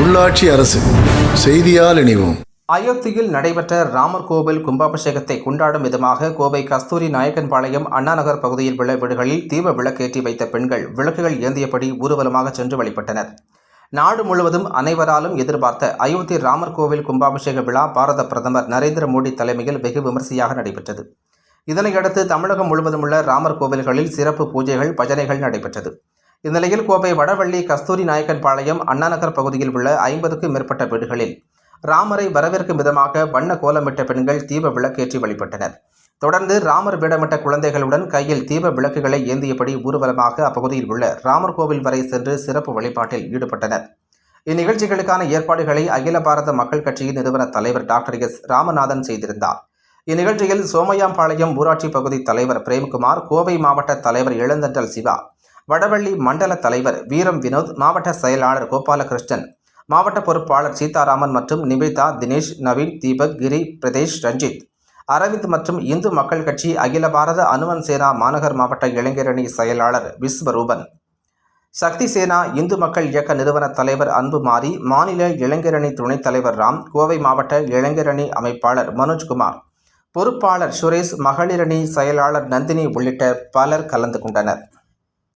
உள்ளாட்சி அரசு செய்தியால் இணைவோம். அயோத்தியில் நடைபெற்ற ராமர் கோவில் கும்பாபிஷேகத்தை கொண்டாடும் விதமாக கோவை கஸ்தூரி நாயக்கன்பாளையம் அண்ணாநகர் பகுதியில் உள்ள வீடுகளில் தீப விளக்கேற்றி வைத்த பெண்கள் விளக்குகள் ஏந்தியபடி ஊர்வலமாக சென்று வழிபட்டனர். நாடு முழுவதும் அனைவராலும் எதிர்பார்த்த அயோத்தி ராமர் கோவில் கும்பாபிஷேக விழா பாரத பிரதமர் நரேந்திர மோடி தலைமையில் வெகு விமர்சையாக நடைபெற்றது. இதனையடுத்து தமிழகம் முழுவதும் உள்ள ராமர் கோவில்களில் சிறப்பு பூஜைகள் பஜனைகள் நடைபெற்றது. இந்நிலையில் கோவை வடவள்ளி கஸ்தூரி நாயக்கன்பாளையம் அண்ணாநகர் பகுதியில் உள்ள ஐம்பதுக்கும் மேற்பட்ட வீடுகளில் ராமரை வரவேற்கும் விதமாக வண்ண கோலமிட்ட பெண்கள் தீப விளக்கேற்றி வழிபட்டனர். தொடர்ந்து ராமர் வேடமிட்ட குழந்தைகளுடன் கையில் தீப விளக்குகளை ஏந்தியபடி ஊர்வலமாக அப்பகுதியில் உள்ள ராமர் கோவில் வரை சென்று சிறப்பு வழிபாட்டில் ஈடுபட்டனர். இந்நிகழ்ச்சிகளுக்கான ஏற்பாடுகளை அகில பாரத மக்கள் கட்சியின் நிறுவன தலைவர் டாக்டர் எஸ். ராமநாதன் செய்திருந்தார். இந்நிகழ்ச்சியில் சோமையாம்பாளையம் ஊராட்சி பகுதி தலைவர் பிரேம்குமார் கோவை மாவட்ட தலைவர் இளந்தண்டல் சிவா வடவள்ளி மண்டல தலைவர் வீரம் வினோத் மாவட்ட செயலாளர் கோபாலகிருஷ்ணன் மாவட்ட பொறுப்பாளர் சீதாராமன் மற்றும் நிவேதா தினேஷ் நவீன் தீபக் கிரி பிரதேஷ் ரஞ்சித். அரவிந்த் மற்றும் இந்து மக்கள் கட்சி அகில பாரத அனுமன் சேனா மாநகர் மாவட்ட இளைஞரணி செயலாளர் விஸ்வரூபன். சக்தி சேனா இந்து மக்கள் இயக்க நிறுவன தலைவர் அன்புமாரி மாநில இளைஞரணி துணைத் தலைவர் ராம் கோவை மாவட்ட இளைஞரணி அமைப்பாளர் மனோஜ்குமார் பொறுப்பாளர் சுரேஷ் மகளிரணி செயலாளர் நந்தினி உள்ளிட்ட பலர் கலந்து கொண்டனர்.